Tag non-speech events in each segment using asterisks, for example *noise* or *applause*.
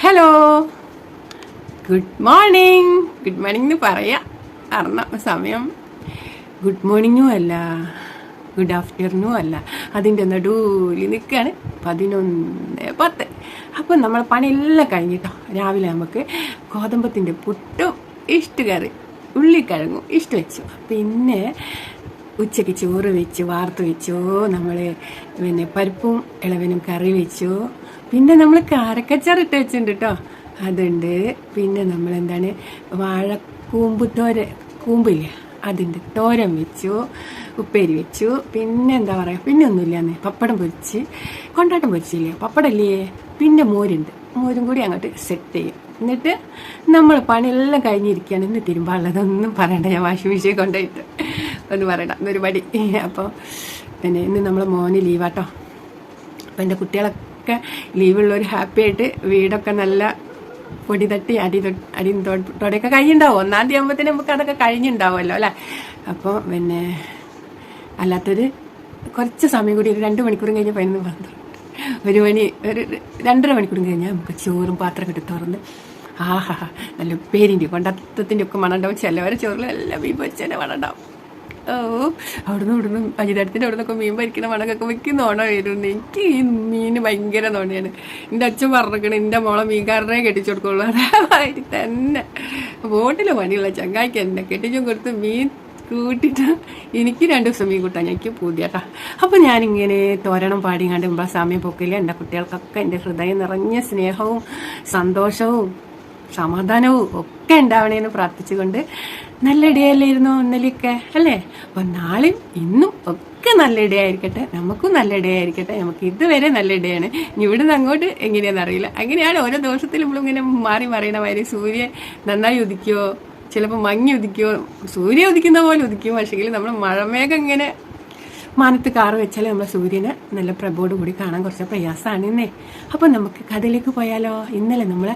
Hello good morning good morning എന്ന് പറയാ. അറിഞ്ഞ സമയം. ഗുഡ് മോർണിംഗും അല്ല. ഗുഡ് ആഫ്റ്റർനൂ അല്ല. അതിന്റെ നടുവിൽ നിൽക്കുകയാണ് പതിനൊന്ന് പത്ത്. അപ്പം നമ്മൾ പണിയെല്ലാം കഴിഞ്ഞിട്ടോ? രാവിലെ നമുക്ക് ഗോതമ്പത്തിന്റെ പുട്ടും ഇഷ്ടകറി ഉള്ളിക്കിഴങ്ങും ഇഷ്ട വെച്ചു. പിന്നെ ഉച്ചയ്ക്ക് ചോറ് വെച്ചു വാർത്ത് വെച്ചു നമ്മൾ പിന്നെ പരിപ്പും ഇളവനും കറി വെച്ചു. പിന്നെ നമ്മൾ കാരക്കച്ചാർ ഇട്ട് വെച്ചിട്ടുണ്ട് കേട്ടോ അതുണ്ട്. പിന്നെ നമ്മൾ എന്താണ് വാഴക്കൂമ്പ് തോര കൂമ്പില്ലേ? അതിന്റെ തോരൻ വെച്ചു ഉപ്പേരി വെച്ചു. പിന്നെ എന്താ പറയുക പിന്നെ ഒന്നുമില്ലാന്ന്. പപ്പടം പൊരിച്ച് കൊണ്ടാട്ടം പൊരിച്ചില്ലേ? പപ്പടല്ലേ? പിന്നെ മോരുണ്ട്. മോരും കൂടി അങ്ങോട്ട് സെറ്റ് ചെയ്യും. എന്നിട്ട് നമ്മൾ പണിയെല്ലാം കഴിഞ്ഞിരിക്കുകയാണ്. ഇന്ന് തിരുമ്പാളതൊന്നും പറയണ്ട. ഞാൻ വാഷിംഗ് മെഷീൻ കൊണ്ടുപോയിട്ട് ഒന്ന് പറയണ്ട. ഒരുപടി പടി അപ്പോൾ പിന്നെ ഇന്ന് നമ്മൾ മോന് ലീവാട്ടോ അപ്പം എന്റെ കുട്ടികളൊക്കെ ലീവുള്ളവർ ഹാപ്പി ആയിട്ട് വീടൊക്കെ നല്ല പൊടി തട്ടി അടി അടി തൊടയൊക്കെ കഴിഞ്ഞുണ്ടാവും. ഒന്നാം തീയതി ആകുമ്പോഴത്തേനും നമുക്ക് അതൊക്കെ കഴിഞ്ഞുണ്ടാവുമല്ലോ അല്ലേ? അപ്പോൾ പിന്നെ അല്ലാത്തൊരു കുറച്ച് സമയം കൂടി ഒരു രണ്ട് മണിക്കൂറും കഴിഞ്ഞ് പതിനൊന്ന് പന്ത്രണ്ട് ഒരു മണി ഒരു രണ്ടര മണിക്കൂറും കഴിഞ്ഞാൽ നമുക്ക് ചോറും പാത്രം കിട്ടി തുറന്ന് ആഹാ നല്ല പേരിന്റെ കൊണ്ടത്തത്തിന്റെ ഒക്കെ മണമുണ്ടാവും. ചിലവരെ മീൻ പൊരിച്ചതിന്റെ മണമുണ്ടാവും. ഓ അവിടുന്ന് ഇവിടുന്ന് അജിതടത്തിന്റെ അവിടെ നിന്നൊക്കെ മീൻ പരിക്കുന്ന മണക്കൊക്കെ വെക്കുന്ന നോണ വരുന്നു. എനിക്ക് ഈ മീന് ഭയങ്കര നോണയാണ് എന്റെ അച്ഛൻ പറഞ്ഞിരിക്കണ എന്റെ മോളെ മീൻകാരനെ കെട്ടിച്ചു കൊടുക്കുള്ളൂ. അതേമാതിരി തന്നെ. ബോട്ടിലെ പണിയുള്ള ചങ്ങായിക്ക് എന്നെ കെട്ടിച്ചും കൊടുത്ത് മീൻ കൂട്ടിട്ട് എനിക്ക് രണ്ട് ദിവസം മീൻ കൂട്ടാൻ എനിക്ക് പൂതിയാട്ടാ. അപ്പോൾ ഞാനിങ്ങനെ തോരണം പാടിങ്ങാണ്ട് മുമ്പ് സമയം പൊക്കില്ല എന്റെ കുട്ടികൾക്കൊക്കെ എന്റെ ഹൃദയം നിറഞ്ഞ സ്നേഹവും സന്തോഷവും സമാധാനവും ഒക്കെ ഉണ്ടാവണേന്ന് പ്രാർത്ഥിച്ചുകൊണ്ട് നല്ല ഇടയല്ലായിരുന്നു ഇന്നലെയൊക്കെ? അല്ലേ? അപ്പോൾ നാളെയും ഇന്നും ഒക്കെ നല്ല ഇടയായിരിക്കട്ടെ. നമുക്കും നല്ല ഇടയായിരിക്കട്ടെ. നമുക്ക് ഇതുവരെ നല്ല ഇടയാണ്. ഇനി ഇവിടുന്ന് അങ്ങോട്ട് എങ്ങനെയാണെന്ന് അറിയില്ല. അങ്ങനെയാണ് ഓരോ ദിവസത്തിലും നമ്മളിങ്ങനെ മാറി മറിയണ മാതിരി സൂര്യൻ നന്നായി ഉദിക്കുമോ ചിലപ്പോൾ മങ്ങി ഉദിക്കുമോ സൂര്യ ഉദിക്കുന്ന പോലെ ഉദിക്കും. പക്ഷേങ്കിൽ നമ്മൾ മഴമേഘം ഇങ്ങനെ മാനത്ത് കാറ് വെച്ചാലേ നമ്മൾ സൂര്യനെ നല്ല പ്രഭയോട് കൂടി കാണാൻ കുറച്ച് പ്രയാസമാണ് ഇന്നേ അപ്പം നമുക്ക് കഥയിലേക്ക് പോയാലോ? ഇന്നലെ നമ്മൾ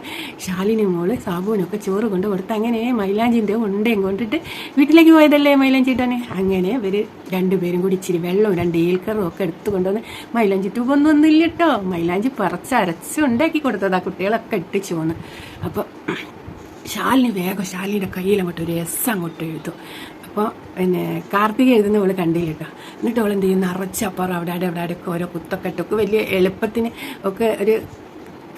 ശാലിനി മോൾ സാബുവിനൊക്കെ ചോറ് കൊണ്ട് കൊടുത്ത് അങ്ങനെ മൈലാഞ്ചിന്റെ ഉണ്ടയും കൊണ്ടിട്ട് വീട്ടിലേക്ക് പോയതല്ലേ മൈലാഞ്ചി ഇട്ടാണ് അങ്ങനെ ഇവർ രണ്ടുപേരും കൂടി ഇച്ചിരി വെള്ളവും രണ്ട് ഏൽക്കറും ഒക്കെ എടുത്തു കൊണ്ടുവന്ന് മൈലാഞ്ചി ട്യൂബൊന്നും ഒന്നുമില്ല കേട്ടോ മൈലാഞ്ചി പറിച്ച് അരച്ച് ഉണ്ടാക്കി കൊടുത്തതാ കുട്ടികളൊക്കെ ഇട്ടിച്ചു പോന്ന്. അപ്പം ശാലിന് വേഗം ശാലിന്റെ കയ്യിൽ ഒരു എസ് അങ്ങോട്ട് എഴുതും. അപ്പോൾ പിന്നെ കാർത്തിക എഴുതുന്ന അവൾ കണ്ടില്ല കേട്ടോ. എന്നിട്ട് അവൾ എന്ത് ചെയ്യും നിറച്ച് അവിടെ അവിടെ അവിടെ അടക്കം ഓരോ കുത്തൊക്കെ ഇട്ടൊക്കെ വലിയ എളുപ്പത്തിന് ഒക്കെ ഒരു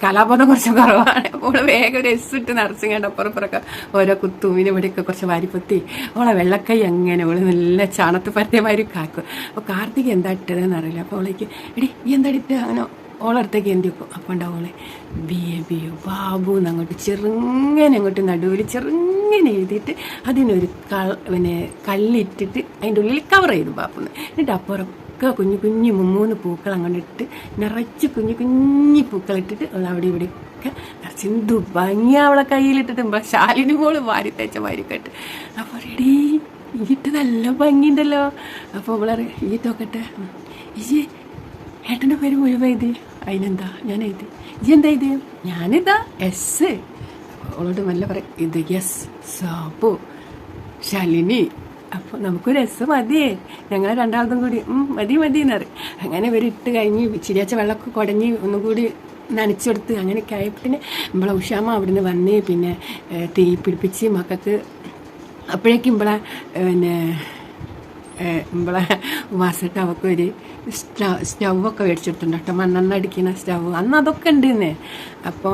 കലാബോധം കുറച്ച് കുറവാണ്. അപ്പോൾ വേഗം ഒരു എസ് ഇട്ട് നിറച്ചിങ്ങാണ്ട് അപ്പുറം ഇപ്പുറമൊക്കെ ഓരോ കുത്തും. ഇതിന് ഇവിടെയൊക്കെ കുറച്ച് വാരിപ്പൊത്തി. അവളെ വെള്ളക്കൈ അങ്ങനെ അവൾ നല്ല ചാണത്ത് പറ്റിയമാതിരി കാക്കും. അപ്പോൾ കാർത്തിക എന്താ ഇട്ടതെന്ന് അറിയില്ല. അപ്പോൾ അവളേക്ക് എടി ഈ എന്താ ഇട്ടത് അങ്ങനെ ഓളടുത്തേക്ക് എന്റെ വെക്കും അപ്പം ഉണ്ടാവും ഓളെ? B A B O Babu എന്നങ്ങോട്ട് ചെറുങ്ങനെ അങ്ങോട്ട് നടുവിൽ ചെറുങ്ങനെ എഴുതിയിട്ട് അതിനൊരു കൾ പിന്നെ കല്ലിട്ടിട്ട് അതിന്റെ ഉള്ളിൽ കവർ ചെയ്തു ബാപ്പുന്ന്. എന്നിട്ട് അപ്പുറമൊക്കെ കുഞ്ഞു കുഞ്ഞു മൂന്ന് പൂക്കൾ അങ്ങോട്ട് ഇട്ട് നിറച്ച് കുഞ്ഞു കുഞ്ഞു പൂക്കൾ ഇട്ടിട്ട് അവൾ അവിടെ ഇവിടെ ഒക്കെ നിറച്ച് എന്തു ഭംഗി അവളെ കയ്യിലിട്ടിട്ട്. ശാലിന് മോൾ വാരി തേച്ച വാരിക്കട്ട് അപ്പോൾ എടീ ഈട്ട് നല്ല ഭംഗിയുണ്ടല്ലോ. അപ്പോൾ അവളെ തോക്കട്ടെ ഈ ഏട്ടന്റെ പേര് മുഴുവൻ എഴുതി. അതിനെന്താ? ഞാൻ എഴുതി. ഇജി എന്താ എഴുതി ഞാനിതാ. എസ് അവളോട് നല്ല പറയും ഇത് യെസ് സാബു. ശാലിനി. അപ്പോൾ നമുക്കൊരു എസ് മതിയേ. ഞങ്ങൾ രണ്ടാമതും കൂടി മതി മതി എന്ന് പറയും. അങ്ങനെ ഇവർ ഇട്ട് കഴിഞ്ഞ് ചിരിയാച്ച വെള്ളമൊക്കെ കുടഞ്ഞ് ഒന്നും കൂടി നനച്ചെടുത്ത് അങ്ങനെയൊക്കെ ആയപ്പോൾ പിന്നെ നമ്മളെ ഉഷാമ അവിടുന്ന് വന്ന് പിന്നെ തീ പിടിപ്പിച്ച് മക്കൾക്ക് അപ്പോഴേക്കും ഇമ്പളെ പിന്നെ നമ്മളെ വാസിട്ട് അവൾക്ക് ഒരു സ്റ്റവ് സ്റ്റൗവൊക്കെ മേടിച്ചിട്ടുണ്ട് കേട്ടോ മണ്ണെണ്ണ അടിക്കുന്ന സ്റ്റവ് അന്ന് അതൊക്കെ ഉണ്ടെന്നേ. അപ്പോൾ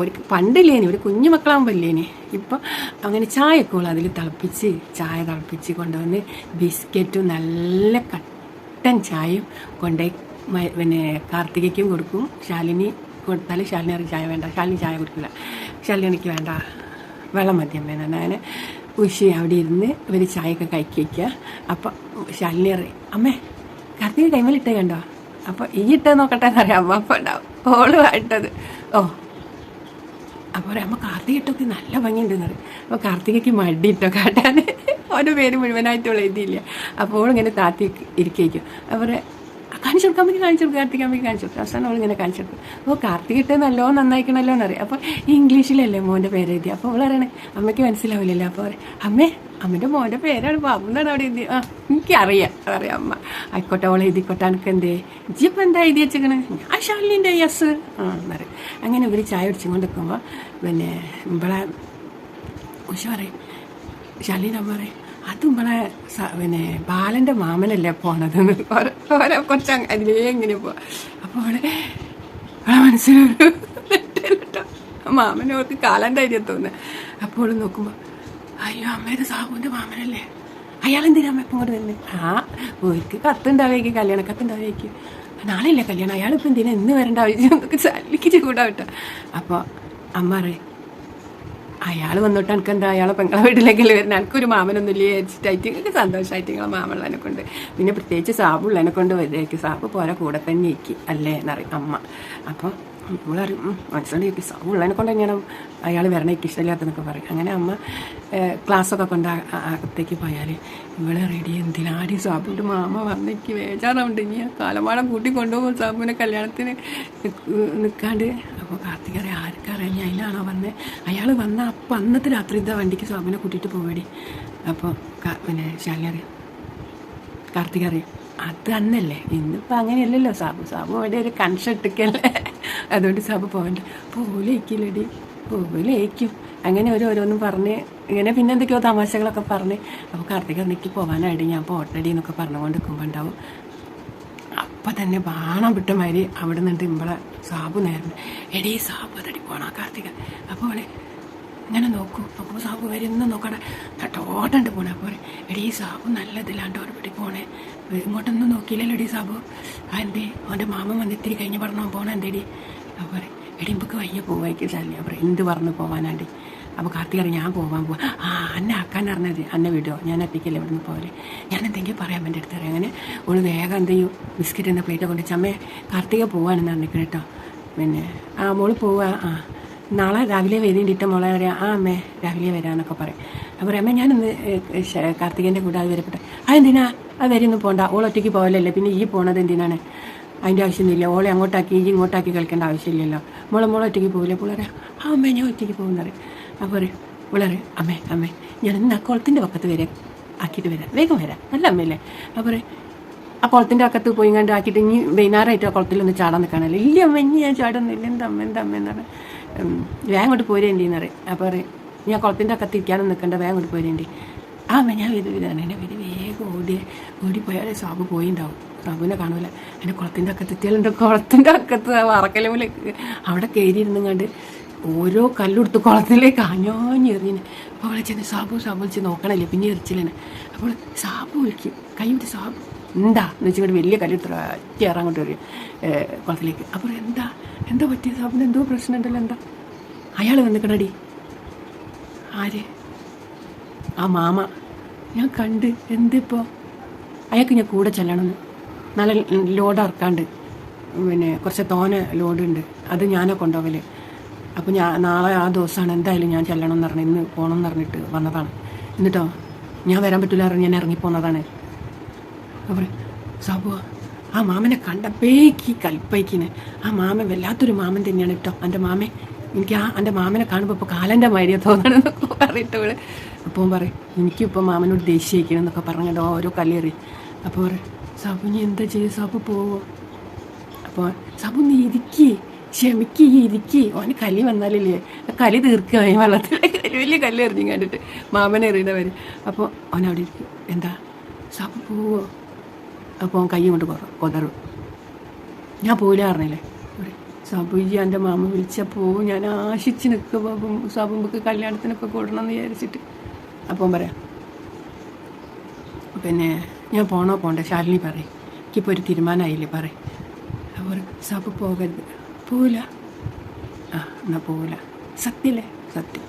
ഒരു പണ്ടില്ലേനി ഒരു കുഞ്ഞു മക്കളാകുമ്പോൾ ഇല്ലേനി ഇപ്പോൾ അങ്ങനെ ചായയൊക്കെ ഉള്ളു അതിൽ തിളപ്പിച്ച് ചായ തിളപ്പിച്ച് കൊണ്ടുവന്ന് ബിസ്ക്കറ്റും നല്ല കട്ടൻ ചായയും കൊണ്ടുപോയി പിന്നെ കാർത്തികയ്ക്കും കൊടുക്കും. ശാലിനി കൊടുത്താൽ ശാലിനി ചായ വേണ്ട ശാലിനി ചായ കുടിക്കില്ല ശാലിനിക്ക് വേണ്ട വെള്ളം മദ്യം വേണം അങ്ങനെ ഉഷി അവിടെ ഇരുന്ന് ഇവർ ചായയൊക്കെ കഴിക്കി വയ്ക്കുക അപ്പം ശാലിനി അറിയും അമ്മേ കാർത്തിക കൈമലിട്ടേ കണ്ടോ? അപ്പോൾ ഈ ഇട്ടത് നോക്കട്ടെ എന്നറിയാം അമ്മ അപ്പം ഉണ്ടാവും. ഓൾ ഇട്ടത്. ഓ. അപ്പോൾ പറയാം അമ്മ കാർത്തിക ഇട്ടൊക്കെ നല്ല ഭംഗിയുണ്ടെന്ന് പറയും. അപ്പോൾ കാർത്തികയ്ക്ക് മടി ഇട്ടോ കാട്ടാൻ ഓരോ പേര് മുഴുവനായിട്ടുള്ള എഴുതിയില്ല. അപ്പോൾ ഇങ്ങനെ താത്തി ഇരിക്കും. അപ്പോൾ കാണിച്ചു കൊടുക്കാൻ പറ്റി കാണിച്ചു കൊടുക്കുക കാർത്തിക് അമ്മയ്ക്ക് കാണിച്ചു കൊടുക്കുക അവസാനം അവൾ ഇങ്ങനെ കാണിച്ചു കൊടുക്കും അപ്പോൾ കാർത്തിക് ഇട്ട് നല്ലോ നന്നായിക്കണല്ലോ എന്നറിയാം അപ്പോൾ ഈ ഇംഗ്ലീഷിലല്ലേ മോന്റെ പേര് എഴുതി അപ്പോൾ അവൾ പറയണേ അമ്മയ്ക്ക് മനസ്സിലാവില്ലല്ലോ. അപ്പോൾ പറയും അമ്മേ അമ്മന്റെ മോന്റെ പേരാണ് അപ്പോൾ അമ്മന്നാണ് അവിടെ എഴുതി ആ എനിക്കറിയാം. അറിയാം അമ്മ ആയിക്കോട്ടെ അവളെ എഴുതിക്കോട്ടെ എനിക്ക് എന്തേ? ജിപ്പം എന്താ എഴുതി വെച്ചേക്കണേ? ഞാൻ ഷാലിന്റെ യെസ്. ആ എന്നറി അങ്ങനെ ഇവർ ചായ കുടിച്ചുകൊണ്ട് നിൽക്കുമ്പോൾ പിന്നെ ഇവിടെ ഉഷ പറയും ഷാലിന്റെ അമ്മ പറയും അത് നമ്മളെ പിന്നെ ബാലന്റെ മാമനല്ലേ പോണത് ഓരോ ഓരോ അതിലേ ഇങ്ങനെ പോവാ. അപ്പോൾ അവളെ അവളെ മനസ്സിലൊരു തെറ്റല്ലോ മാമനെ അവർക്ക് കാലാന്റെ ഐഡിയ തോന്നുന്നത് അപ്പോൾ നോക്കുമ്പോൾ അയ്യോ അമ്മയുടെ സാബുവിന്റെ മാമനല്ലേ? അയാൾ എന്തിനാ അമ്മ ഇപ്പം ഇങ്ങോട്ട് വരുന്നത് ആ ഓർക്ക് കത്തുണ്ടാവേക്ക് കല്യാണ കത്തുണ്ടാവേക്ക് നാളെ ഇല്ലേ കല്യാണം? അയാളിപ്പോൾ എന്തിനാ ഇന്ന് വരേണ്ട ആവശ്യം? ചല്ലിക്ക് ചൂടാവട്ടെ. അപ്പോൾ അമ്മ പറയും അയാൾ വന്നിട്ട് എനിക്ക് എന്താ അയാളെ പെങ്ങളെ വീട്ടിലേക്കല്ലേ വരുന്നത് എനിക്കൊരു മാമനൊന്നും ഇല്ലേ വെച്ചിട്ടായിട്ട് എനിക്ക് സന്തോഷമായിട്ട് നിങ്ങളെ മാമനുള്ളതിനെ കൊണ്ട്. പിന്നെ പ്രത്യേകിച്ച് സാബുള്ളതിനെ കൊണ്ട് വരുമായിരിക്കും സാബ് പോരാ കൂടെ തന്നെ ഇരിക്കും. അല്ലേ? എന്നറിയും. അമ്മ. അപ്പോൾ നമ്മളറിയും മനസ്സിലാക്കി സാബ് ഉള്ളതിനെ കൊണ്ട് തന്നെയാണ് അയാൾ വരണ എനിക്ക് ഇഷ്ടമില്ലാത്തതെന്നൊക്കെ പറയും അങ്ങനെ അമ്മ ക്ലാസ്സൊക്കെ കൊണ്ട് അകത്തേക്ക് പോയാൽ ഇവളെ റെഡി എന്തിനാടി സാബുവിന്റെ മാമ വന്നേക്ക് വേജാറുണ്ട് ഇനി കാലമാടം കൂട്ടി കൊണ്ടുപോകും സാബുവിനെ കല്യാണത്തിന് നിൽക്കാണ്ട് അപ്പോൾ കാർത്തിക അറിയാം ആർക്കറിയാം ഞാൻ അതിനാണോ വന്നത് അയാൾ വന്ന അപ്പം അന്നത്തെ രാത്രി ഇതാ വണ്ടിക്ക് സാബുവിനെ കൂട്ടിയിട്ട് പോവേടി. അപ്പോൾ പിന്നെ ശാലിനറിയാം കാർത്തിക അറിയാം അത് അന്നല്ലേ ഇന്നിപ്പോൾ അങ്ങനെയല്ലല്ലോ. സാബു സാബു അവിടെ ഒരു കൺഷട്ടിക്കല്ലേ അതുകൊണ്ട് സാബു പോകണ്ട. പോലേക്കില്ലടി പോലേക്കും അങ്ങനെ ഒരു ഓരോന്നും പറഞ്ഞ് ഇങ്ങനെ പിന്നെ എന്തൊക്കെയോ തമാശകളൊക്കെ പറഞ്ഞ് അപ്പോൾ കാർത്തിക നിൽക്കി പോകാനായിട്ട് ഞാൻ പോട്ടടി എന്നൊക്കെ പറഞ്ഞുകൊണ്ട് നിൽക്കുമ്പോൾ ഉണ്ടാവും അപ്പം തന്നെ ബാണം വിട്ട മാതിരി അവിടെ നിന്നിട്ട് ഇമ്പളെ സാബു നേരം എടീ സാബു അതടി പോണ കാർത്തിക. അപ്പോൾ ഇങ്ങനെ നോക്കൂ. നോക്കുമ്പോൾ സാബു വരുന്ന നോക്കണേ നട്ടോട്ടുണ്ട് പോണേ പോലെ എടി സാബു നല്ലതില്ലാണ്ട് ഒരുപടി പോണേ. ഇങ്ങോട്ടൊന്നും നോക്കിയില്ലല്ലോ എടീ സാബു. ആ എന്തേ? അവന്റെ മാമൻ വന്ന് ഇത്തിരി കഴിഞ്ഞ് പറഞ്ഞു പോണേ എന്തേടി? അപ്പോൾ പറയും എടി ഇമ്പക്ക് വയ്യ പോവായിരിക്കും ചാലി അപ്പോൾ എന്ത് പറഞ്ഞു പോവാനാണ്ടി. അപ്പോൾ കാർത്തിക ഞാൻ പോവാൻ പോവാ. ആ അന്നെ ആക്കാൻ അറിഞ്ഞത് അന്നെ വിടുമോ ഞാൻ ഒറ്റയ്ക്കല്ലേ ഇവിടുന്ന് പോലെ ഞാൻ എന്തെങ്കിലും പറയാൻ എന്റെ അടുത്ത് അറിയാം. അങ്ങനെ ഓൾ വേഗം എന്ത് ബിസ്ക്കറ്റ് എന്ന പ്ലേറ്റ് കൊണ്ട് ചമ്മേ കാർത്തിക പോവാണെന്ന് പറഞ്ഞിരിക്കണം കേട്ടോ പിന്നെ ആ മോൾ പോവാ. ആ നാളെ രാവിലെ വേണ്ടിയിട്ട് മോളെ പറയാം ആ അമ്മേ രാവിലെ വരാമെന്നൊക്കെ പറയും. അപ്പോൾ അമ്മ ഞാനിന്ന് കാർത്തികന്റെ കൂടെ അത് വരപ്പെട്ടെ ആ എന്തിനാ? അത് വരെ ഒന്നും പോകണ്ട ഓൾ ഒറ്റയ്ക്ക് പോകലല്ലേ പിന്നെ ഈ പോണത് എന്തിനാണ്? അതിന്റെ ആവശ്യമൊന്നുമില്ല ഓളെ അങ്ങോട്ടാക്കി ഈ ഇങ്ങോട്ടാക്കി കളിക്കേണ്ട ആവശ്യമില്ലല്ലോ. മോളെ മോളെ ഒറ്റയ്ക്ക് പോകില്ല പിള്ളേരെ ആ അമ്മേ ഞാൻ ഒറ്റയ്ക്ക് പോകുന്നത് അപ്പോൾ പറയും പിള്ളേരെ അമ്മേ അമ്മേ ഞാൻ ആ കുളത്തിന്റെ പക്കത്ത് വരെ ആക്കിയിട്ട് വരാം. വേഗം വരാം. നല്ല അമ്മയല്ലേ? അപ്പോൾ ആ കുളത്തിന്റെ അക്കത്ത് പോയി കണ്ട് ആക്കിയിട്ട് ഇനി വൈകുന്നേരമായിട്ട് ആ കുളത്തിലൊന്ന് ചാടാൻ നിൽക്കാനല്ലേ ഇല്ല അമ്മ ഇനി ഞാൻ ചാടുന്നില്ല. എന്താ അമ്മ എന്താ അമ്മ? എന്ന് വേഗം അങ്ങോട്ട് പോരേണ്ടിന്ന് പറയും. അപ്പോൾ പറയും ഞാൻ കുളത്തിന്റെ അക്കത്ത് ഇരിക്കാനും നിൽക്കണ്ട വേഗം അങ്ങോട്ട് പോരേണ്ടി. ആ ഞാൻ വരും ഇതാണ് എന്റെ വീട് വേഗം ഓടി ഓടിപ്പോയാൽ സാബു പോയിണ്ടാവും. സാബുവിനെ കാണൂല. എന്റെ കുളത്തിന്റെ അക്കത്ത് എത്തിയാലുണ്ട് കുളത്തിന്റെ അക്കത്ത് വറക്കലുമിൽ അവിടെ കയറിയിരുന്നും കണ്ട് ഓരോ കല്ലെടുത്ത് കുളത്തിലേക്ക് ആഞ്ഞോഞ്ഞെറിഞ്ഞ് അപ്പോൾ അവളെ ചെന്ന് സാബു സാബു വിളിച്ച് നോക്കണല്ലേ പിന്നെ എറിച്ചില്ലേ അപ്പോൾ സാബു വിളിക്കും. കൈ വിട്ട് സാബു എന്താ? എന്ന് വെച്ചിട്ട് വലിയ കല്ലെടുത്ത് ഒറ്റ ഇറങ്ങോട്ട് വരും കുളത്തിലേക്ക്. അപ്പോൾ എന്താ? എന്താ പറ്റിയ? സാബുന് എന്തോ പ്രശ്നമുണ്ടല്ലോ എന്താ? അയാൾ വന്നിക്കണടി. ആര്? ആ മാമ. ഞാൻ കണ്ട്. എന്തിപ്പോൾ അയാൾക്ക് ഞാൻ കൂടെ ചെല്ലണമെന്ന് നല്ല ലോഡ് ഇറക്കാണ്ട് പിന്നെ കുറച്ച് തോന ഉണ്ട് അത് ഞാനാ കൊണ്ടുപോകൽ. അപ്പോൾ ഞാൻ നാളെ ആ ദിവസമാണ് എന്തായാലും ഞാൻ ചെല്ലണം എന്ന് പറഞ്ഞു ഇന്ന് പോകണം എന്ന് പറഞ്ഞിട്ട് വന്നതാണ്. എന്നിട്ടോ? ഞാൻ വരാൻ പറ്റില്ല പറഞ്ഞ് ഞാൻ ഇറങ്ങിപ്പോന്നതാണ്. അപ്പോൾ സാബു ആ മാമനെ കണ്ടപ്പേക്ക് കൽപ്പയ്ക്കിന് ആ മാമൻ വല്ലാത്തൊരു മാമൻ തന്നെയാണ് കേട്ടോ. എന്റെ മാമൻ എനിക്ക് ആ എന്റെ മാമനെ കാണുമ്പോൾ ഇപ്പോൾ കാലന്റെ മാതിരിയാ തോന്നണമെന്നൊക്കെ പറഞ്ഞിട്ട് അവൾ അപ്പോൾ പറയും എനിക്കിപ്പോൾ മാമനോട് ദേഷ്യം എന്നൊക്കെ പറഞ്ഞിട്ട് ഓരോ കല്ലേറി. അപ്പോൾ പറയും സബു നീ എന്താ ചെയ്യുക സബു പോവോ അപ്പോൾ സബു നീ ഇരിക്കേ ക്ഷമിക്ക് ഈ ഇരിക്കേ. ഓന് കലി വന്നാലില്ലേ? കലി തീർക്കുകയായി ഈ വലിയ കല്ല് എറിഞ്ഞു കണ്ടിട്ട് മാമനെ എറിയുന്നവർ അപ്പോൾ അവിടെ ഇരിക്കും എന്താ? സബു പോവോ. അപ്പോൾ കൈ കൊണ്ട് കൊതറും. ഞാൻ പോയില്ല പറഞ്ഞില്ലേ? സാബുജി എന്റെ മാമ വിളിച്ചപ്പോൾ ഞാൻ ആശിച്ച് നിൽക്കും സബുമ്പക്ക് കല്യാണത്തിനൊക്കെ കൂടണം എന്ന് വിചാരിച്ചിട്ട്. അപ്പം പറയാം പിന്നെ ഞാൻ പോണോ പോണ്ടേ? ശാലിനി പറയും എനിക്കിപ്പോൾ ഒരു തീരുമാനമായില്ലേ പറയും. അവർ സാബു പോകരുത്. പോവില്ല. ആ എന്നാൽ പോവില്ല. സത്യല്ലേ? സത്യം.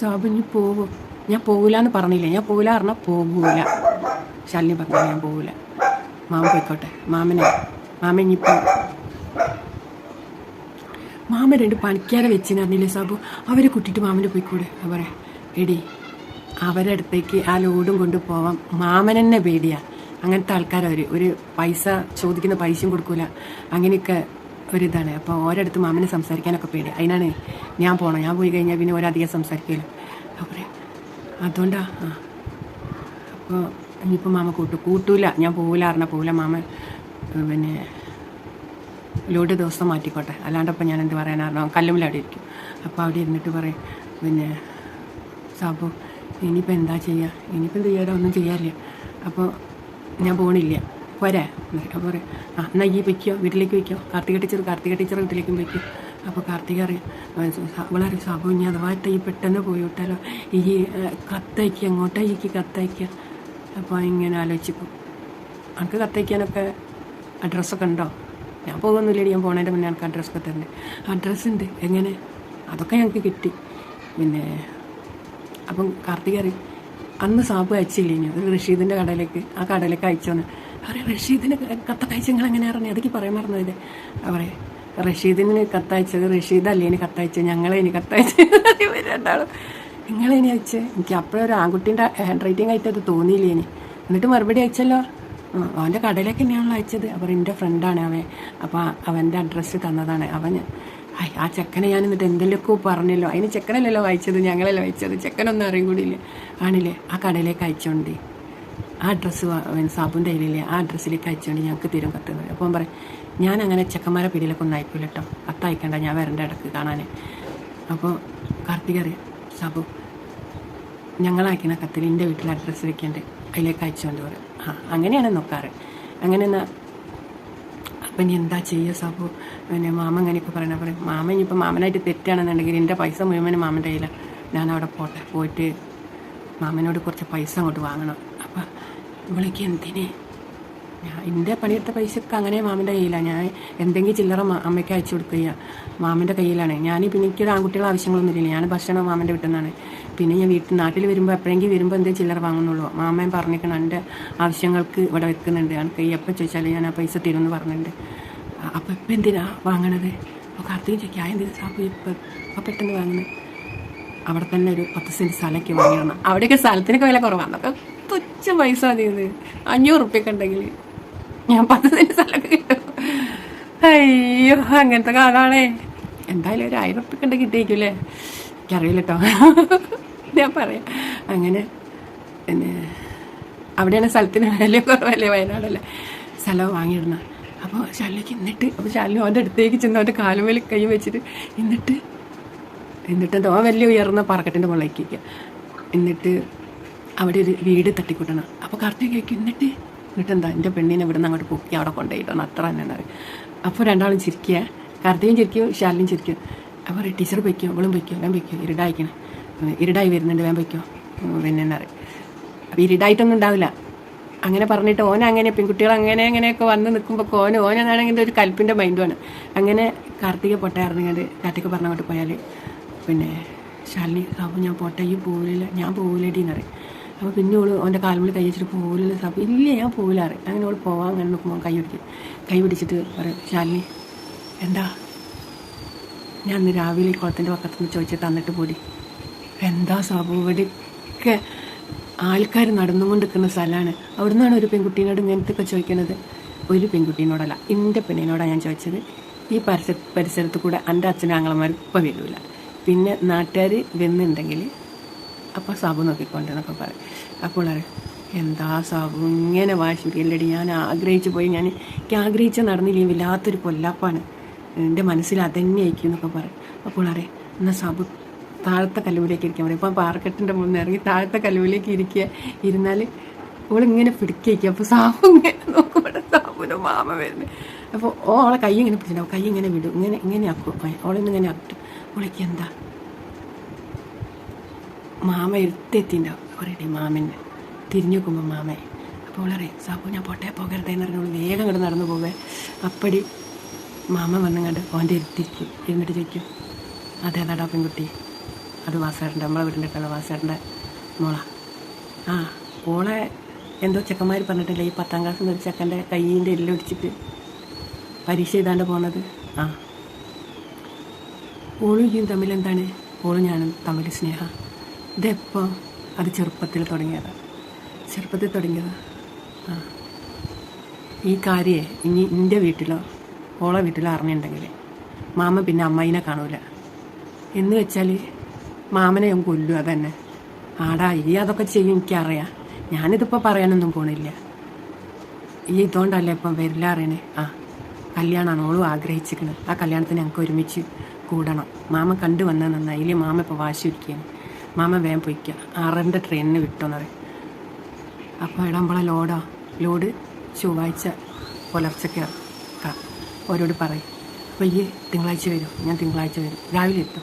സാബു ഇനി പോവും. ഞാൻ പോവില്ല എന്ന് പറഞ്ഞില്ലേ? ഞാൻ പോവില്ല പറഞ്ഞാൽ പോകൂല ശാലിനി പറഞ്ഞാൽ ഞാൻ പോവില്ല. മാമ പോയിക്കോട്ടെ. മാമനെ മാമൻ ഇനിയിപ്പോൾ മാമ രണ്ട് പണിക്കാരെ വെച്ചിന് അറിഞ്ഞില്ലേ സാബു? അവരെ കുട്ടിയിട്ട് മാമന് പോയിക്കൂടെ? പറയാം. എടി അവരുടെ അടുത്തേക്ക് ആ ലോഡും കൊണ്ട് പോവാം മാമൻ തന്നെ പേടിയാ. അങ്ങനത്തെ ആൾക്കാരവർ ഒരു പൈസ ചോദിക്കുന്ന പൈസയും കൊടുക്കൂല. അങ്ങനെയൊക്കെ ഒരിതാണ്. അപ്പോൾ ഓരോടുത്ത് മാമനെ സംസാരിക്കാനൊക്കെ പേടി. അതിനാണ് ഞാൻ പോകണം ഞാൻ പോയി കഴിഞ്ഞാൽ പിന്നെ ഒരധികം സംസാരിക്കില്ല അതുകൊണ്ടാ ആ. അപ്പോൾ ഇനിയിപ്പോൾ മാമ കൂട്ടു കൂട്ടൂല. ഞാൻ പോവില്ല അറിഞ്ഞ പോവില്ല. മാമ പിന്നെ ലോഡ് ദിവസം മാറ്റിക്കോട്ടെ. അല്ലാണ്ടപ്പോൾ ഞാൻ എന്ത് പറയാനറിഞ്ഞോ കല്ലുമ്പിൽ അവിടെ ഇരിക്കും അപ്പോൾ അവിടെ ഇരുന്നിട്ട് പറയും പിന്നെ സാബു ഇനിയിപ്പോൾ എന്താ ചെയ്യുക ഇനിയിപ്പോൾ എന്ത് ചെയ്യാതെ ഒന്നും ചെയ്യാറില്ല. അപ്പോൾ ഞാൻ പോണില്ല. പോരാ അപ്പോൾ പറയും ആ എന്നാൽ ഈ വയ്ക്കോ വീട്ടിലേക്ക് വയ്ക്കോ കാർത്തിക ടീച്ചർ കാർത്തിക ടീച്ചർ വീട്ടിലേക്കും വയ്ക്കും അപ്പോൾ കാർത്തിക അറിയാം വളരെ സാബു ഇനി അഥവാ ഈ പെട്ടെന്ന് പോയി വിട്ടാലോ? ഈ കത്തയക്കുക എങ്ങോട്ടാ ഈ കത്തയക്കുക അപ്പോൾ ഇങ്ങനെ ആലോചിച്ചപ്പോൾ എനിക്ക് കത്തയക്കാനൊക്കെ അഡ്രസ്സൊക്കെ ഉണ്ടോ? ഞാൻ പോകുന്നില്ലേടി ഞാൻ പോണതിന്റെ മുന്നേ എനിക്ക് അഡ്രസ്സൊക്കെ അഡ്രസ്സ് ഉണ്ട്. എങ്ങനെ? അതൊക്കെ ഞങ്ങൾക്ക് കിട്ടി. പിന്നെ അപ്പം കാർത്തിക അറിയും അന്ന് സാബ് അയച്ചില്ലേ ഒരു റഷീദിന്റെ കടയിലേക്ക് ആ കടയിലേക്ക് അയച്ചോന്ന്. അറിയാം റഷീദിന് കത്തൊക്കെ അയച്ച നിങ്ങൾ എങ്ങനെ അറിഞ്ഞു അതൊക്കെ പറയാൻ മറന്നത് അവരെ റഷീദിന് കത്തയച്ചത് റഷീദ് അല്ലേ ഇനി കത്തയച്ചത്? ഞങ്ങളെ ഇനി കത്തയച്ചത്? *laughs* രണ്ടാളും. നിങ്ങളെ അയച്ചേ? എനിക്ക് അപ്പോഴൊരു ആൺകുട്ടീന്റെ ഹാൻഡ് റൈറ്റിംഗ് ആയിട്ട് അത് തോന്നിയില്ലേ ഇനി എന്നിട്ട് മറുപടി അയച്ചല്ലോ. അവന്റെ കടയിലേക്ക് തന്നെയാണല്ലോ അയച്ചത്. അപ്പോൾ എന്റെ ഫ്രണ്ടാണ് അവൻ. അപ്പോൾ അവന്റെ അഡ്രസ്സ് തന്നതാണ്. അവൻ ഐ ആ ചെക്കനെ ഞാൻ എന്നിട്ട് എന്തെങ്കിലുമൊക്കെ പറഞ്ഞല്ലോ. അതിന് ചെക്കനല്ലല്ലോ വായിച്ചത് ഞങ്ങളല്ലോ വായിച്ചത് ചെക്കനൊന്നും അറിയും കൂടിയില്ല. ആണില്ലേ ആ കടയിലേക്ക് അയച്ചോണ്ട്. ആ അഡ്രസ്സ് സാബുന്റെ കയ്യിലില്ലേ ആ അഡ്രസ്സിലേക്ക് അയച്ചുകൊണ്ട് ഞങ്ങൾക്ക് തരും കത്ത് അപ്പം പറയും. ഞാൻ അങ്ങനെ ചെക്കന്മാരെ പിടിയിലൊക്കെ ഒന്നും അയക്കില്ല കേട്ടോ കത്ത് അയക്കണ്ട ഞാൻ വരണ്ട ഇടയ്ക്ക് കാണാൻ അപ്പോൾ കാർത്തിക അറിയാം സാബു ഞങ്ങളയക്കുന്ന കത്തിൽ എന്റെ വീട്ടിൽ അഡ്രസ്സ് വെക്കേണ്ടത് അതിലേക്ക് അയച്ചുകൊണ്ട് പറയും ആ അങ്ങനെയാണ് നോക്കാറ്. അങ്ങനെ എന്നാൽ അപ്പം ഇനി എന്താ ചെയ്യുക സബു? പിന്നെ മാമ അങ്ങനെയൊക്കെ പറയണ പറയും മാമ ഇനിയിപ്പോൾ മാമനായിട്ട് തെറ്റാണെന്നുണ്ടെങ്കിൽ എന്റെ പൈസ മുഴുവനും മാമന്റെ കയ്യിലാണ് ഞാൻ അവിടെ പോട്ടെ പോയിട്ട് മാമനോട് കുറച്ച് പൈസ അങ്ങോട്ട് വാങ്ങണം. അപ്പം ഇവളേക്ക് എന്തിന്? എന്റെ പണിയെടുത്ത പൈസയൊക്കെ അങ്ങനെ മാമന്റെ കയ്യിലാണ് ഞാൻ എന്തെങ്കിലും ചില്ലറ അമ്മയ്ക്ക് അയച്ചു കൊടുക്കുക മാമന്റെ കയ്യിലാണ്. ഞാൻ പിന്നെ എനിക്കൊരു ആൺകുട്ടികളുടെ ആവശ്യങ്ങളൊന്നുമില്ല ഞാൻ ഭക്ഷണം മാമന്റെ വീട്ടിൽ പിന്നെ ഞാൻ വീട്ടിൽ നാട്ടിൽ വരുമ്പോൾ എപ്പോഴെങ്കിലും വരുമ്പോൾ എന്തേ ചില്ലറ വാങ്ങുന്നുള്ളൂ. മാമൻ പറഞ്ഞിരിക്കണം എന്റെ ആവശ്യങ്ങൾക്ക് ഇവിടെ വെക്കുന്നുണ്ട്. എനിക്ക് ഈ എപ്പോൾ ചോദിച്ചാൽ ഞാൻ ആ പൈസ തരുമെന്ന് പറഞ്ഞിട്ടുണ്ട്. അപ്പോൾ ഇപ്പം എന്തിനാ വാങ്ങണത്? അപ്പോൾ കാർത്തികൻ ചോദിക്കുക ആ എന്തിനാ സാപ്പ് ഇപ്പം പെട്ടെന്ന് വാങ്ങുന്നത് അവിടെ തന്നെ ഒരു പത്ത് സെന്റ് സ്ഥലമൊക്കെ വാങ്ങിയിടണം. അവിടെയൊക്കെ സ്ഥലത്തിനൊക്കെ വില കുറവാണ് അതൊക്കെ തുച്ഛ പൈസ മതി അഞ്ഞൂറ് ഉറുപ്പിയൊക്കെ ഉണ്ടെങ്കിൽ ഞാൻ പത്ത് സെന്റ് സ്ഥലമൊക്കെ കിട്ടും. അയ്യോ അങ്ങനത്തെ കാലാണേ എന്തായാലും ഒരു ആയിരം ഉറപ്പിക്കണ്ട കിട്ടിയിരിക്കൂലേ എനിക്കറിയില്ല കേട്ടോ ഞാൻ പറയാം. അങ്ങനെ പിന്നെ അവിടെയാണ് സ്ഥലത്തിന് വില കുറവല്ലേ വയനാടല്ലേ? സ്ഥലം വാങ്ങിയിടുന്നത് അപ്പോൾ ശാലിലേക്ക് എന്നിട്ട് അപ്പോൾ ശാലിന് അവന്റെ അടുത്തേക്ക് ചെന്ന് അവന്റെ കാലുമേൽ കൈ വെച്ചിട്ട് എന്നിട്ട് എന്നിട്ട് എന്തോ വലിയ ഉയർന്ന പാറക്കെട്ടിന്റെ മുകളിലേക്ക് എന്നിട്ട് അവിടെ ഒരു വീട് തട്ടിക്കൂട്ടണം. അപ്പോൾ കറക്റ്റ് കഴിക്കും എന്നിട്ട് എന്നിട്ട് എന്താ എന്റെ പെണ്ണിനെ ഇവിടെ നിന്ന് അങ്ങോട്ട് പൊക്കി അവിടെ കൊണ്ടുപോയിട്ടു അത്ര തന്നെ അപ്പോൾ രണ്ടാളും ചിരിക്കുക. കാർത്തികയും ചിരിക്കും ശാലിനും ചിരിക്കും അപ്പോൾ ടീച്ചർ പൊയ്ക്കോ അവളും പൊയ്ക്കോ വേഗം പൊയ്ക്കോ ഇരുടായിക്കണം. ഇരുടായി വരുന്നുണ്ട് വേൻ പൊയ്ക്കോ. പിന്നെ എന്താ പറയുക. അപ്പോൾ ഇരുടായിട്ടൊന്നും ഉണ്ടാവില്ല. അങ്ങനെ പറഞ്ഞിട്ട് ഓന അങ്ങനെ പെൺകുട്ടികൾ അങ്ങനെ അങ്ങനെയൊക്കെ വന്ന് നിൽക്കുമ്പോൾ ഓന ഓനെന്നാണെങ്കിൽ ഒരു കൽപ്പിന്റെ മൈൻഡുമാണ് അങ്ങനെ കാർത്തിക പൊട്ടയായിരുന്നെങ്കിൽ കാർത്തിക പറഞ്ഞ അങ്ങോട്ട് പോയാൽ പിന്നെ ശാലിനി അപ്പോൾ ഞാൻ പോട്ടെ പോവില്ല ഞാൻ പോവില്ലേടി എന്നറിയും അപ്പോൾ പിന്നെ ഓൾ അവന്റെ കാൽമുള്ളി കൈ വെച്ചിട്ട് പോകില്ല സാബു ഇല്ല ഞാൻ പോകില്ലാറ് അങ്ങനെ ഓൾ പോവാൻ അങ്ങനെ നോക്കുമ്പോൾ കൈ പിടിക്കും. കൈ പിടിച്ചിട്ട് പറയും ശാലിനി എന്താ? ഞാൻ ഇന്ന് രാവിലെ കുളത്തിന്റെ പക്കത്തുനിന്ന് ചോദിച്ചിട്ട് തന്നിട്ട് പോടി. എന്താ സാബു? ഇവിടെയൊക്കെ ആൾക്കാർ നടന്നുകൊണ്ട് നിൽക്കുന്ന സ്ഥലമാണ്. അവിടുന്നാണ് ഒരു പെൺകുട്ടീനോട് ഇങ്ങനത്തെ ഒക്കെ ചോദിക്കുന്നത് ഒരു പെൺകുട്ടീനോടല്ല എന്റെ പെണ്ണിനോടാണ് ഞാൻ ചോദിച്ചത്. ഈ പരിസര പരിസരത്ത് കൂടെ എന്റെ അച്ഛനും ആങ്ങളമാർ ഇപ്പം വരില്ല പിന്നെ നാട്ടുകാർ വരുന്നുണ്ടെങ്കിൽ അപ്പോൾ സാബു നോക്കിക്കൊണ്ടെന്നൊക്കെ പറയും അപ്പോൾ എന്താ സാബു? ഇങ്ങനെ വാശി പിടിക്കല്ലടി ഞാൻ ആഗ്രഹിച്ചു പോയി. ഞാൻ എനിക്ക് ആഗ്രഹിച്ച നടന്നില്ലെങ്കിൽ വല്ലാത്തൊരു പൊല്ലാപ്പാണ്. എന്റെ മനസ്സിൽ അതന്നെ ആയിരിക്കും എന്നൊക്കെ പറയും. അപ്പോൾ അറിയാം എന്നാൽ സാബു താഴത്തെ കല്ലുവിലേക്ക് ഇരിക്കാൻ പറയും. ഇപ്പം പാറക്കെട്ടിന്റെ മുന്നേ ഇറങ്ങി താഴത്തെ കല്ലുവിലേക്ക് ഇരിക്കുക. ഇരുന്നാൽ ഓളിങ്ങനെ പിടിക്കുക അപ്പോൾ സാബു ഇങ്ങനെ നോക്കുമ്പോൾ സാബുവിന്റെ മാമ വരുന്നത് അപ്പോൾ ഓളെ കൈ ഇങ്ങനെ പിടിച്ചിട്ടുണ്ടാവും. കൈ ഇങ്ങനെ വിടും. ഇങ്ങനെ ഇങ്ങനെ ആക്കും. ഓളിങ്ങനെ ആക്കും. ഓളേക്ക് എന്താ മാമ എടുത്തെത്തിണ്ടാവും പറയട്ടെ മാമന് തിരിഞ്ഞു നോക്കുമ്പോൾ മാമേ. അപ്പോൾ അവളറിയാം സാബു ഞാൻ പോട്ടെ പോകരുതേ പറഞ്ഞു വേഗം ഇങ്ങോട്ട് നടന്നു പോവേ. അപ്പടി മാമ വന്നങ്ങാണ്ട് ഓന്റെ എടുത്തിരിക്കും ഇരുന്നിട്ട് ചോദിക്കും അതെ നടാ പെൺകുട്ടി? അത് വാസേട്ടന്റെ നമ്മളെ വീടിന്റെ അടുത്തുള്ള വാസേട്ടന്റെ മോള. ആ ഓളെ എന്തോ ചെക്കന്മാർ പറഞ്ഞിട്ടില്ല ഈ പത്താം ക്ലാസ്സിൽ ഒരു ചെക്കന്റെ കയ്യിന്റെ എല്ലൊടിച്ചിട്ട് പരീക്ഷ എഴുതാണ്ട് പോണത് ആ. ഓളും ഇയും തമ്മിൽ എന്താണ് ഓളും ഞാനും തമ്മിൽ സ്നേഹ. ഇതെപ്പോൾ അത് ചെറുപ്പത്തിൽ തുടങ്ങിയതാണ് ചെറുപ്പത്തിൽ തുടങ്ങിയത്? ആ. ഈ കാര്യേ ഇനി എന്റെ വീട്ടിലോ ഓളെ വീട്ടിലോ അറിഞ്ഞിട്ടുണ്ടെങ്കിൽ മാമ പിന്നെ അമ്മയിനെ കാണൂല. എന്ന് വെച്ചാൽ മാമനെ ഞാൻ കൊല്ലും അതന്നെ ആടാ ഈ അതൊക്കെ ചെയ്യും എനിക്കറിയാം. ഞാനിതിപ്പോൾ പറയാനൊന്നും പോണില്ല. ഈ ഇതുകൊണ്ടല്ലേ ഇപ്പം വരില്ല അറിയണേ? ആ കല്യാണമാണ് ഓളും ആഗ്രഹിച്ചിരിക്കുന്നത് ആ കല്യാണത്തിന് ഞങ്ങൾക്ക് ഒരുമിച്ച് കൂടണം. മാമ കണ്ടു വന്നാൽ നന്നായി. മാമ ഇപ്പോൾ വാശി മാമ വേഗം പോയിക്കുക ആറരന്റെ ട്രെയിനിന് വിട്ടോന്ന് പറയും. അപ്പോൾ ഇടാമ്പള ലോഡാ. ലോഡ് ചൊവ്വാഴ്ച പുലർച്ചയ്ക്ക് അവരോട് പറയും. അപ്പോൾ ഈ തിങ്കളാഴ്ച വരും. ഞാൻ തിങ്കളാഴ്ച വരും. രാവിലെ എത്തും.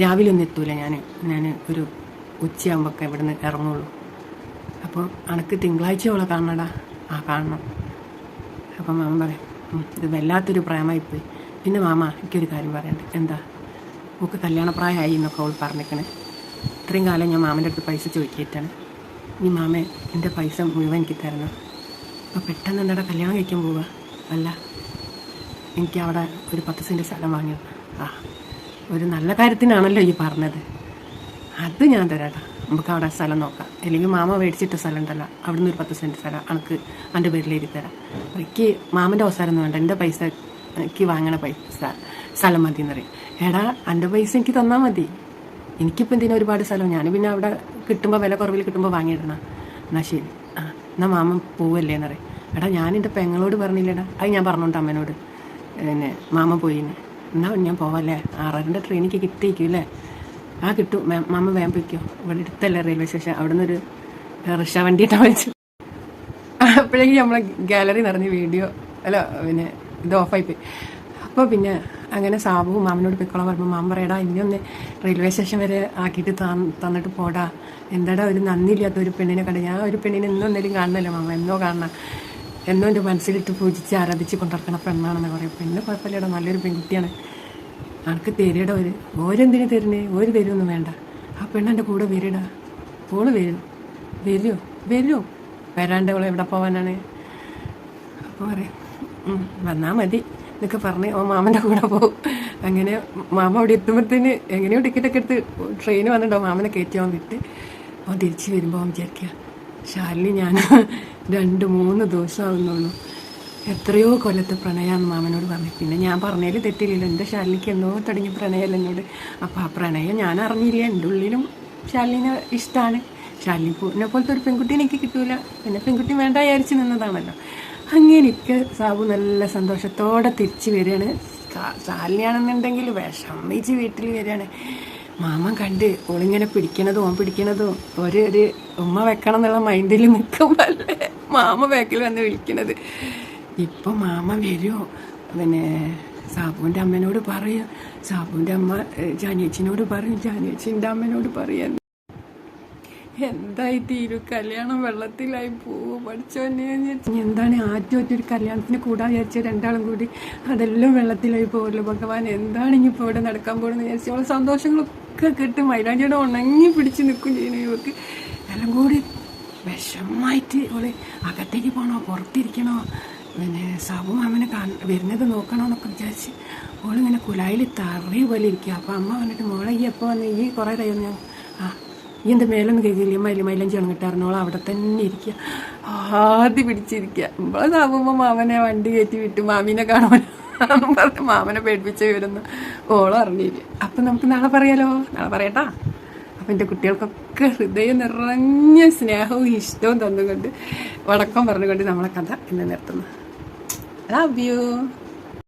രാവിലെ ഒന്നും എത്തൂല ഞാൻ ഞാൻ ഒരു ഉച്ചയാകുമ്പോഴൊക്കെ ഇവിടെ നിന്ന് ഇറങ്ങുള്ളൂ. അപ്പോൾ അനക്ക് തിങ്കളാഴ്ച അവളെ കാണണടാ. ആ കാണണം. അപ്പം മാമ പറയും "ഉം, ഇത് വല്ലാത്തൊരു പ്രേമമായിപ്പോയി പിന്നെ മാമ എനിക്കൊരു കാര്യം പറയണ്ട്. എന്താ? നമുക്ക് കല്യാണപ്രായമായി എന്നൊക്കെ അവൾ പറഞ്ഞേക്കണേ. ഇത്രയും കാലം ഞാൻ മാമന്റെ അടുത്ത് പൈസ ചോദിക്കിയിട്ടാണ്. ഇനി മാമ എന്റെ പൈസ മുഴുവൻ എനിക്ക് തരണം. അപ്പോൾ പെട്ടെന്ന് എന്താ കല്യാണം കഴിക്കാൻ പോവുക അല്ല എനിക്ക് അവിടെ ഒരു പത്ത് സെന്റ് സ്ഥലം വാങ്ങി ആ ഒരു നല്ല കാര്യത്തിനാണല്ലോ ഈ പറഞ്ഞത്. അത് ഞാൻ തരാട്ടോ. നമുക്ക് അവിടെ സ്ഥലം നോക്കാം. അല്ലെങ്കിൽ മാമ മേടിച്ചിട്ട സ്ഥലം ഉണ്ടല്ലോ അവിടുന്ന് ഒരു പത്ത് സെന്റ് സ്ഥലം എനിക്ക് എന്റെ എഴുതി തരാം. എനിക്ക് മാമന്റെ അവസരമൊന്നും വേണ്ട എന്റെ പൈസ എനിക്ക് വാങ്ങണ പൈസ സ്ഥലം മതി എന്ന് പറയും. എടാ എന്റെ പൈസ എനിക്ക് തന്നാൽ മതി. എനിക്കിപ്പോൾ എന്തിനാ ഒരുപാട് സ്ഥലം. ഞാൻ പിന്നെ അവിടെ കിട്ടുമ്പോൾ വില കുറവിൽ കിട്ടുമ്പോൾ വാങ്ങിയിടണം. എന്നാൽ ശരി. ആ എന്നാൽ മാമൻ പോവല്ലേ എന്ന് പറയും. എടാ ഞാൻ എന്റെ പെങ്ങളോട് പറഞ്ഞില്ലേടാ. അത് ഞാൻ പറഞ്ഞോണ്ട് അമ്മേനോട്. പിന്നെ മാമ പോയിന്ന് എന്നാൽ ഞാൻ പോവല്ലേ? ആറരന്റെ ട്രെയിനിക്ക് കിട്ടിയിരിക്കും അല്ലേ? ആ കിട്ടും. മാമ വേഗം പോയിക്കോ. ഇവിടെ അടുത്തല്ലേ റെയിൽവേ സ്റ്റേഷൻ അവിടെ നിന്നൊരു റിക്ഷ വണ്ടി വിളിച്ചു അപ്പോഴേക്കും നമ്മളെ ഗാലറി നിറഞ്ഞ വീഡിയോ അല്ല പിന്നെ ഇത് ഓഫായിപ്പോയി അപ്പോൾ പിന്നെ അങ്ങനെ സാബുവും മാമനോട് പൊയ്ക്കോളാൻ പറയുമ്പോൾ മാമൻ പറയടാ ഇനി ഒന്ന് റെയിൽവേ സ്റ്റേഷൻ വരെ ആക്കിയിട്ട് തന്ന് തന്നിട്ട് പോടാ. എന്താടാ ഒരു നന്ദിയില്ലാത്ത ഒരു പെണ്ണിനെ കണ്ട ഞാൻ ഒരു പെണ്ണിനെ എന്നൊന്നേലും കാണണല്ലോ മാമ എന്നോ കാണണം. എന്നോ എന്റെ മനസ്സിലിട്ട് പൂജിച്ച് ആരാധിച്ച് കൊണ്ടിറക്കണ പെണ്ണാണെന്ന് പറയും. പെണ്ണ് കുഴപ്പമില്ലടാ നല്ലൊരു പെൺകുട്ടിയാണ്. ആൾക്ക് തരിടാ ഒരു ഓരെന്തിനു തരുന്നേ? ഒരു തരുമൊന്നും വേണ്ട. ആ പെണ്ണെന്റെ കൂടെ വരിടാ. പോൾ വരും. വരുമോ വരുമോ വരാണ്ട് അവൾ എവിടെ പോവാനാണ്? അപ്പോൾ പറയാം വന്നാൽ വന്നാ മതി. എന്നൊക്കെ പറഞ്ഞ് ഓ മാമന്റെ കൂടെ പോകും. അങ്ങനെ മാമ അവിടെ എത്തുമ്പോഴത്തേന് എങ്ങനെയോ ടിക്കറ്റൊക്കെ എടുത്ത് ട്രെയിൻ വന്നിട്ടോ മാമനെ കയറ്റി വിട്ട് അവൻ തിരിച്ച് വരുമ്പോൾ അവൻ വിചാരിക്കുക ഷാലിനി ഞാൻ രണ്ട് മൂന്ന് ദിവസമാകുന്നുള്ളൂ എത്രയോ കൊല്ലത്തെ പ്രണയമാണ് മാമനോട് പറഞ്ഞു. പിന്നെ ഞാൻ പറഞ്ഞതിൽ തെറ്റില്ലല്ലോ. എന്റെ ഷാലിനിക്ക് എന്നോ തുടങ്ങി പ്രണയമല്ല എന്നോട്. അപ്പോൾ ആ പ്രണയം ഞാൻ അറിഞ്ഞില്ല. എന്റെ ഉള്ളിലും ഷാലിനെ ഇഷ്ടമാണ് ഷാലിനി പോലത്തെ ഒരു പെൺകുട്ടി എനിക്ക് കിട്ടൂല. പിന്നെ പെൺകുട്ടി വേണ്ട വിചാരിച്ച് നിന്നതാണല്ലോ. അങ്ങനെയൊക്കെ സാബു നല്ല സന്തോഷത്തോടെ തിരിച്ചു വരികയാണ്. ശാലിനിയാണെന്നുണ്ടെങ്കിൽ വിഷമിച്ച് വീട്ടിൽ വരികയാണ്. മാമൻ കണ്ട് ഓളിങ്ങനെ പിടിക്കണതും ഓൻ പിടിക്കണതും ഒരു ഒരു ഉമ്മ വെക്കണം എന്നുള്ള മൈൻഡിൽ നിൽക്കുമ്പോഴല്ലേ മാമ ബാക്കിൽ വന്ന് വിളിക്കണത്. ഇപ്പൊ മാമ വരുമോ പിന്നെ സാബുവിന്റെ അമ്മേനോട് പറയും. സാബുവിന്റെ അമ്മ ജാനിയച്ചിനോട് പറയും. ജാനിയച്ചിന്റെ അമ്മേനോട് പറയാൻ എന്തായി തീരും കല്യാണം വെള്ളത്തിലായി പോവും. പഠിച്ചോന്നെ എന്താണ് ആദ്യം ഒരു കല്യാണത്തിന് കൂടാൻ വിചാരിച്ച രണ്ടാളും കൂടി അതെല്ലാം വെള്ളത്തിലായി പോകുമല്ലോ ഭഗവാൻ. എന്താണ് ഇനിയിപ്പോൾ ഇവിടെ നടക്കാൻ പോകുന്നത് വിചാരിച്ചു അവളെ സന്തോഷങ്ങളൊക്കെ കിട്ടും മൈലാഞ്ചിയുടെ ഉണങ്ങി പിടിച്ച് നിൽക്കും ചെയ്യുന്ന ഇവർക്ക് എല്ലാം കൂടി വിഷമമായിട്ട് ഓൾ അകത്തേക്ക് പോകണോ പുറത്തിരിക്കണോ? പിന്നെ സാബു മാമനെ കാ വരുന്നത് നോക്കണമെന്നൊക്കെ വിചാരിച്ച് ഓളിങ്ങനെ കുലായിൽ തറി പോലെ ഇരിക്കുക അപ്പോൾ അമ്മ വന്നിട്ട് മോളെ ഈ എപ്പോൾ വന്ന്? ഈ കുറേ ടൈം ഞാൻ ആ ഈ എന്റെ മേലൊന്നും കേൾക്കില്ല മൈല മൈലഞ്ചി ഉണങ്ങിട്ടായിരുന്നോളെ അവിടെ തന്നെ ഇരിക്കുക ആദ്യം പിടിച്ചിരിക്കുക സാബുമ്പോൾ മാമനെ വണ്ടി കയറ്റി വിട്ടു മാമീനെ കാണാൻ പറഞ്ഞ് മാമനെ പേടിപ്പിച്ച് വരുന്നു ഓളം അറിഞ്ഞില്ല. അപ്പം നമുക്ക് നാളെ പറയാലോ? നാളെ പറയട്ടാ? അപ്പം എന്റെ കുട്ടികൾക്കൊക്കെ ഹൃദയം നിറഞ്ഞ സ്നേഹവും ഇഷ്ടവും തന്നുകൊണ്ട് വടക്കം പറഞ്ഞുകൊണ്ട് നമ്മളെ കഥ ഇന്ന് നിർത്തുന്നു. Love you